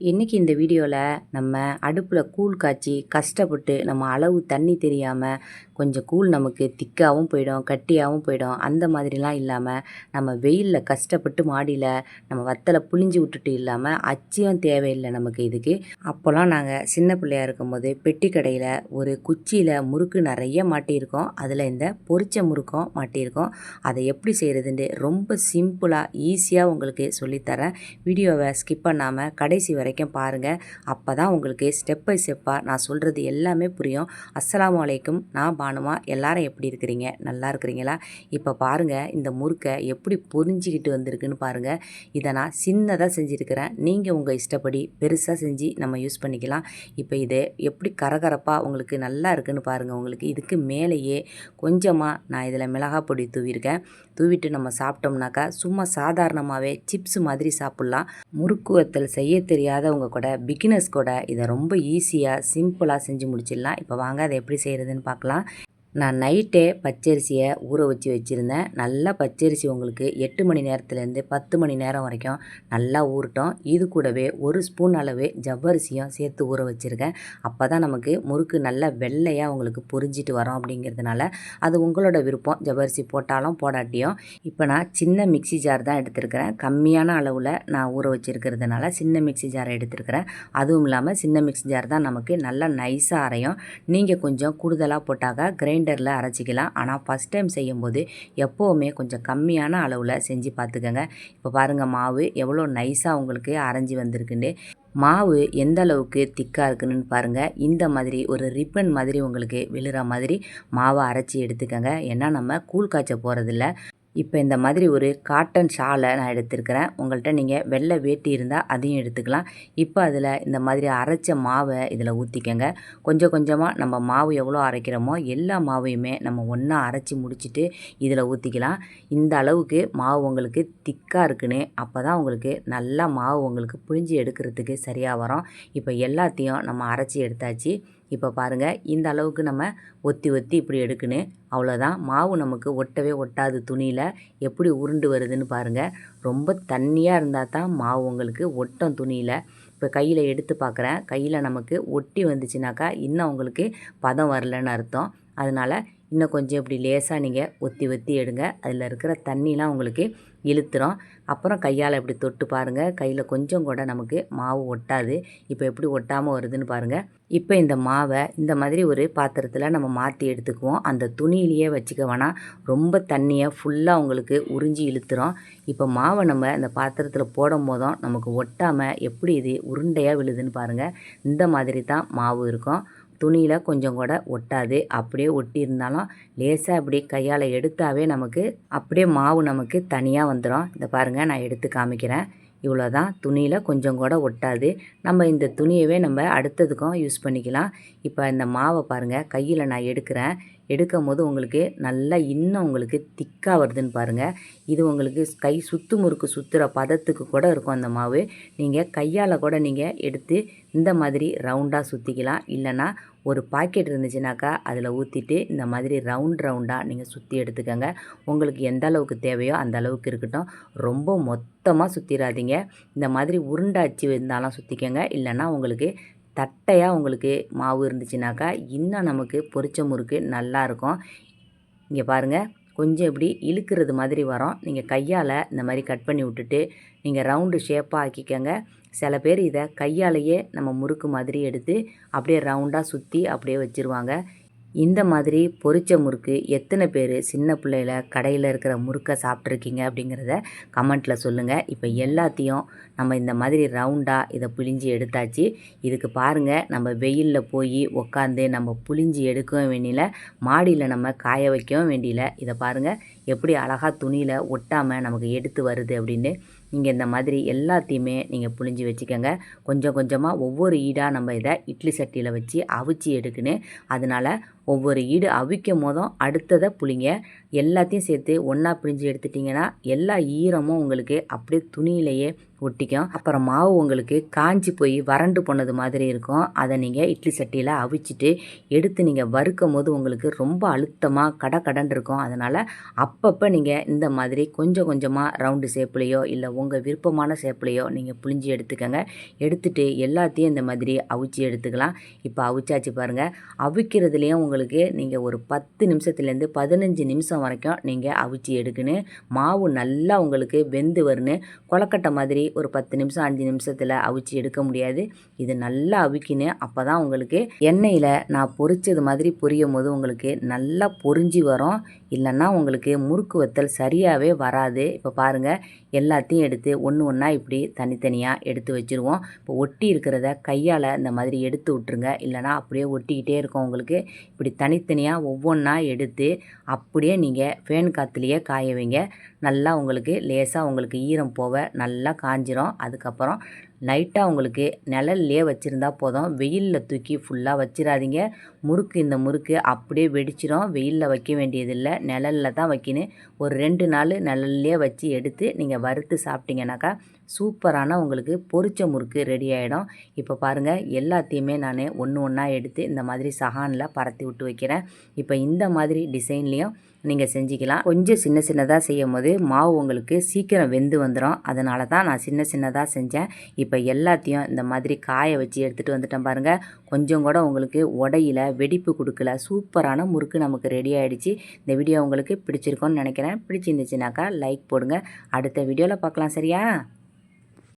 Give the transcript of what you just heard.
இன்றைக்கி இந்த வீடியோவில் நம்ம அடுப்பில் கூழ் காய்ச்சி கஷ்டப்பட்டு நம்ம அளவு தண்ணி தெரியாமல் கொஞ்சம் கூழ் நமக்கு திக்காகவும் போயிடும் கட்டியாகவும் போயிடும். அந்த மாதிரிலாம் இல்லாமல் நம்ம வெயிலில் கஷ்டப்பட்டு மாடியில் நம்ம வத்தலை புழிஞ்சு விட்டுட்டு இல்லாமல் அச்சியம் தேவையில்லை நமக்கு இதுக்கு. அப்போல்லாம் நாங்கள் சின்ன பிள்ளையா இருக்கும்போது பெட்டி கடையில் ஒரு குச்சியில் முறுக்கு நிறைய மாட்டியிருக்கோம். அதில் இந்த பொரிச்ச முறுக்கம் மாட்டியிருக்கோம். அதை எப்படி செய்கிறதுன்ட்டு ரொம்ப சிம்பிளாக ஈஸியாக உங்களுக்கு சொல்லித்தரேன். வீடியோவை ஸ்கிப் பண்ணாமல் கடைசி வரைக்கும் பாருங்கள் அப்போ தான் உங்களுக்கு ஸ்டெப் பை ஸ்டெப்பாக நான் சொல்கிறது எல்லாமே புரியும். அஸ்ஸலாமு அலைக்கும். நான் பானுமா எல்லாரும் எப்படி இருக்கிறீங்க? நல்லா இருக்கிறீங்களா? இப்போ பாருங்கள் இந்த முறுக்கை எப்படி பொறிஞ்சிக்கிட்டு வந்திருக்குன்னு பாருங்கள் இதை நான் சின்னதாக செஞ்சுருக்கிறேன். நீங்கள் உங்கள் இஷ்டப்படி பெருசாக செஞ்சு நம்ம யூஸ் பண்ணிக்கலாம். இப்போ இது எப்படி கரகரப்பாக உங்களுக்கு நல்லா இருக்குன்னு பாருங்கள் உங்களுக்கு இதுக்கு மேலேயே கொஞ்சமாக நான் இதில் மிளகாய் பொடி தூவிருக்கேன் தூவிட்டு நம்ம சாப்பிட்டோம்னாக்கா சும்மா சாதாரணமாகவே சிப்ஸ் மாதிரி சாப்பிட்லாம். முறுக்கு வத்தல் செய்ய தெரியாதவங்க கூட பிகினர்ஸ் கூட இதை ரொம்ப ஈஸியாக சிம்பிளாக செஞ்சு முடிச்சிடலாம். இப்போ வாங்க அதை எப்படி செய்கிறதுன்னு பார்க்கலாம். நான் நைட்டே பச்சரிசியை ஊற வச்சு வச்சுருந்தேன். நல்லா பச்சரிசி உங்களுக்கு எட்டு மணி நேரத்துலேருந்து பத்து மணி நேரம் வரைக்கும் நல்லா ஊறட்டும். இது கூடவே ஒரு ஸ்பூன் அளவு ஜவ்வரிசியும் சேர்த்து ஊற வச்சுருக்கேன். அப்போ தான் நமக்கு முறுக்கு நல்லா வெள்ளையாக உங்களுக்கு பொரிஞ்சிட்டு வரோம் அப்படிங்கிறதுனால அது உங்களோட விருப்பம். ஜவ்வரிசி போட்டாலும் போடாட்டியும். இப்போ நான் சின்ன மிக்சி ஜார் தான் எடுத்திருக்கிறேன். கம்மியான அளவில் நான் ஊற வச்சுருக்கிறதுனால சின்ன மிக்சி ஜாரை எடுத்திருக்கிறேன். அதுவும் இல்லாமல் சின்ன மிக்சி ஜார் தான் நமக்கு நல்லா நைஸாக அரையும். நீங்கள் கொஞ்சம் கூடுதலாக போட்டாக்க கிரைண்ட் கிரைண்டரில் அரைச்சிக்கலாம். ஆனால் ஃபஸ்ட் டைம் செய்யும்போது எப்போவுமே கொஞ்சம் கம்மியான அளவில் செஞ்சு பார்த்துக்கோங்க. இப்போ பாருங்கள் மாவு எவ்வளோ நைஸாக உங்களுக்கு அரைஞ்சி வந்திருக்குன்னு. மாவு எந்த அளவுக்கு திக்காக இருக்குன்னு பாருங்கள் இந்த மாதிரி ஒரு ரிப்பன் மாதிரி உங்களுக்கு விழுற மாதிரி மாவை அரைச்சி எடுத்துக்கோங்க. ஏன்னா நம்ம கூழ் காய்ச்ச போகிறதில்ல இப்போ இந்த மாதிரி ஒரு காட்டன் ஷாலை நான் எடுத்திருக்கிறேன். உங்கள்கிட்ட நீங்கள் வெள்ளை வேட்டி இருந்தால் அதையும் எடுத்துக்கலாம். இப்போ அதில் இந்த மாதிரி அரைச்ச மாவை இதில் ஊற்றிக்கங்க கொஞ்சம் கொஞ்சமாக நம்ம மாவு எவ்வளோ அரைக்கிறோமோ எல்லா மாவையுமே நம்ம ஒன்றா அரைச்சி முடிச்சுட்டு இதில் ஊற்றிக்கலாம் இந்த அளவுக்கு மாவு உங்களுக்கு திக்காக இருக்குன்னு அப்போ தான் உங்களுக்கு நல்லா மாவு உங்களுக்கு புழிஞ்சு எடுக்கிறதுக்கு சரியாக வரும். இப்போ எல்லாத்தையும் நம்ம அரைச்சி எடுத்தாச்சு. இப்போ பாருங்கள் இந்த அளவுக்கு நம்ம ஒத்தி ஒத்தி இப்படி எடுக்கணும் அவ்வளோதான் மாவு நமக்கு ஒட்டவே ஒட்டாது துணியில். எப்படி உருண்டு வருதுன்னு பாருங்கள் ரொம்ப தண்ணியாக இருந்தால் தான் மாவு உங்களுக்கு ஒட்டும் துணியில். இப்போ கையில் எடுத்து பார்க்குறேன் கையில் நமக்கு ஒட்டி வந்துச்சுனாக்கா இன்னும் உங்களுக்கு பதம் வரலன்னு அர்த்தம். அதனால் இன்னும் கொஞ்சம் இப்படி லேசாக நீங்கள் ஒத்தி ஒத்தி எடுங்க. அதில் இருக்கிற தண்ணிலாம் உங்களுக்கு இழுத்துறோம் அப்புறம் கையால் இப்படி தொட்டு பாருங்கள் கையில் கொஞ்சம் கூட நமக்கு மாவு ஒட்டாது. இப்போ எப்படி ஒட்டாமல் வருதுன்னு பாருங்கள் இப்போ இந்த மாவை இந்த மாதிரி ஒரு பாத்திரத்தில் நம்ம மாற்றி எடுத்துக்குவோம். அந்த துணியிலேயே வச்சுக்க வேணாம். ரொம்ப தண்ணியை ஃபுல்லாக உங்களுக்கு உறிஞ்சி இழுத்துறோம் இப்போ மாவை நம்ம இந்த பாத்திரத்தில் போடும் போதும் நமக்கு ஒட்டாமல் எப்படி இது உருண்டையாக விழுதுன்னு பாருங்கள் இந்த மாதிரி தான் மாவு இருக்கும். துணியில் கொஞ்சம் கூட ஒட்டாது. அப்படியே ஒட்டி இருந்தாலும் லேசாக அப்படி கையால் எடுத்தாவே நமக்கு அப்படியே மாவு நமக்கு தனியாக வந்துடும் இதை பாருங்கள் நான் எடுத்து காமிக்கிறேன். இவ்வளோ தான் துணியில் கொஞ்சம் கூட ஒட்டாது. நம்ம இந்த துணியவே நம்ம அடுத்ததுக்கும் யூஸ் பண்ணிக்கலாம். இப்போ இந்த மாவை பாருங்கள் கையில் நான் எடுக்கிறேன். எடுக்கும் போது உங்களுக்கு நல்லா இன்னும் உங்களுக்கு திக்காக வருதுன்னு பாருங்கள் இது உங்களுக்கு கை சுத்து முறுக்கு சுற்றுற பதத்துக்கு கூட இருக்கும் அந்த மாவு. நீங்கள் கையால் கூட நீங்கள் எடுத்து இந்த மாதிரி ரவுண்டாக சுற்றிக்கலாம் இல்லைன்னா ஒரு பாக்கெட் இருந்துச்சுனாக்கா அதில் ஊற்றிட்டு இந்த மாதிரி ரவுண்ட் ரவுண்டாக நீங்கள் சுற்றி எடுத்துக்கோங்க. உங்களுக்கு எந்த அளவுக்கு தேவையோ அந்த அளவுக்கு இருக்கட்டும். ரொம்ப மொத்தமாக சுற்றிடாதீங்க இந்த மாதிரி உருண்டாச்சி இருந்தாலும் சுற்றிக்கோங்க இல்லைன்னா உங்களுக்கு தட்டையாக உங்களுக்கு மாவு இருந்துச்சுனாக்கா இன்னும் நமக்கு பொரிச்ச முறுக்கு நல்லாயிருக்கும் இங்கே பாருங்கள் கொஞ்சம் இப்படி இழுக்கிறது மாதிரி வரும். நீங்கள் கையால் இந்த மாதிரி கட் பண்ணி விட்டுட்டு நீங்கள் ரவுண்டு ஷேப்பாக ஆக்கிக்கோங்க. சில பேர் இதை கையாலேயே நம்ம முறுக்கு மாதிரி எடுத்து அப்படியே ரவுண்டாக சுற்றி அப்படியே வச்சுருவாங்க. இந்த மாதிரி பொரிச்ச முறுக்கு எத்தனை பேர் சின்ன பிள்ளையில கடையில் இருக்கிற முறுக்கை சாப்பிட்ருக்கீங்க அப்படிங்கிறத கமெண்ட்டில் சொல்லுங்கள் இப்போ எல்லாத்தையும் நம்ம இந்த மாதிரி ரவுண்டாக இதை புளிஞ்சி எடுத்தாச்சு. இதுக்கு பாருங்கள் நம்ம வெயிலில் போய் உக்காந்து நம்ம புளிஞ்சி எடுக்கவும் வேண்டியில மாடியில் நம்ம காய வைக்கவும் வேண்டியில இதை பாருங்கள் எப்படி அழகாக துணியில் ஒட்டாமல் நமக்கு எடுத்து வருது அப்படின்னு நீங்கள் இந்த மாதிரி எல்லாத்தையுமே நீங்கள் புழிஞ்சி வச்சுக்கோங்க. கொஞ்சம் கொஞ்சமாக ஒவ்வொரு ஈடாக நம்ம இதை இட்லி சட்டியில் வச்சு அவிச்சு எடுக்கணும் அதனால் ஒவ்வொரு ஈடு அவிக்கும் போதும் அடுத்ததை புளிங்க எல்லாத்தையும் சேர்த்து ஒன்றா பிழிஞ்சு எடுத்துட்டிங்கன்னா எல்லா ஈரமும் உங்களுக்கு அப்படியே துணியிலேயே ஒட்டிக்கும். அப்புறம் மாவு உங்களுக்கு காஞ்சி போய் வறண்டு போனது மாதிரி இருக்கும். அதை நீங்கள் இட்லி சட்டியில் அவிச்சிட்டு எடுத்து நீங்கள் வறுக்கும் போது உங்களுக்கு ரொம்ப அழுத்தமாக கட கடன் இருக்கும். அதனால் அப்பப்போ நீங்கள் இந்த மாதிரி கொஞ்சம் கொஞ்சமாக ரவுண்டு ஷேப்லேயோ இல்லை உங்கள் விருப்பமான ஷேப்லேயோ நீங்கள் புளிஞ்சு எடுத்துக்கோங்க. எடுத்துகிட்டு எல்லாத்தையும் இந்த மாதிரி அவிச்சு எடுத்துக்கலாம். இப்போ அவிச்சாச்சு பாருங்கள் அவிக்கிறதுலேயும் உங்களுக்கு உங்களுக்கு நீங்கள் ஒரு பத்து நிமிஷத்துலேருந்து பதினஞ்சு நிமிஷம் வரைக்கும் நீங்கள் அவிச்சு எடுக்கணும் மாவு நல்லா உங்களுக்கு வெந்து வரணும் கொலக்கட்டை மாதிரி ஒரு பத்து நிமிஷம் அஞ்சு நிமிஷத்தில் அவிச்சு எடுக்க முடியாது. இது நல்லா அவிக்கணும் அப்போ தான் உங்களுக்கு எண்ணெயில் நான் பொரிச்சது மாதிரி பொரியும் போது உங்களுக்கு நல்லா பொரிஞ்சு வரும். இல்லைன்னா உங்களுக்கு முறுக்கு வத்தல் சரியாகவே வராது. இப்போ பாருங்கள் எல்லாத்தையும் எடுத்து ஒன்று ஒன்றா இப்படி தனித்தனியாக எடுத்து வச்சுருவோம். இப்போ ஒட்டி இருக்கிறத கையால் இந்த மாதிரி எடுத்து விட்ருங்க இல்லைனா அப்படியே ஒட்டிக்கிட்டே இருக்கும் உங்களுக்கு. இப்படி தனித்தனியாக ஒவ்வொன்றா எடுத்து அப்படியே நீங்கள் ஃபேன் காற்றுலையே காய வைங்க. நல்லா உங்களுக்கு லேசாக உங்களுக்கு ஈரம் போக நல்லா காஞ்சிரும். அதுக்கப்புறம் லைட்டாக உங்களுக்கு நிழல்லையே வச்சுருந்தா போதும். வெயிலில் தூக்கி ஃபுல்லாக வச்சிடாதீங்க முறுக்கு இந்த முறுக்கு அப்படியே வெடிச்சிரும். வெயிலில் வைக்க வேண்டியதில்லை. நிழலில் தான் வைக்கணும். ஒரு ரெண்டு நாள் நிழல்லையே வச்சு எடுத்து நீங்கள் வறுத்து சாப்பிட்டீங்கனாக்கா சூப்பரான உங்களுக்கு பொரிச்ச முறுக்கு ரெடி ஆகிடும் இப்போ பாருங்கள் எல்லாத்தையுமே நான் ஒன்று ஒன்றா எடுத்து இந்த மாதிரி சஹானில் பரத்தி விட்டு வைக்கிறேன். இப்போ இந்த மாதிரி டிசைன்லேயும் நீங்கள் செஞ்சுக்கலாம். கொஞ்சம் சின்ன சின்னதாக செய்யும் போது மாவு உங்களுக்கு சீக்கிரம் வெந்து வந்துடும் அதனால தான் நான் சின்ன சின்னதாக செஞ்சேன். இப்போ எல்லாத்தையும் இந்த மாதிரி காய வச்சு எடுத்துகிட்டு வந்துட்டேன் பாருங்கள் கொஞ்சம் கூட உங்களுக்கு உடையில வெடிப்பு கொடுக்கல. சூப்பரான முறுக்கு நமக்கு ரெடி ஆகிடுச்சு இந்த வீடியோ உங்களுக்கு பிடிச்சிருக்கோன்னு நினைக்கிறேன். பிடிச்சிருந்துச்சுனாக்கா லைக் போடுங்க. அடுத்த வீடியோவில் பார்க்கலாம் சரியா?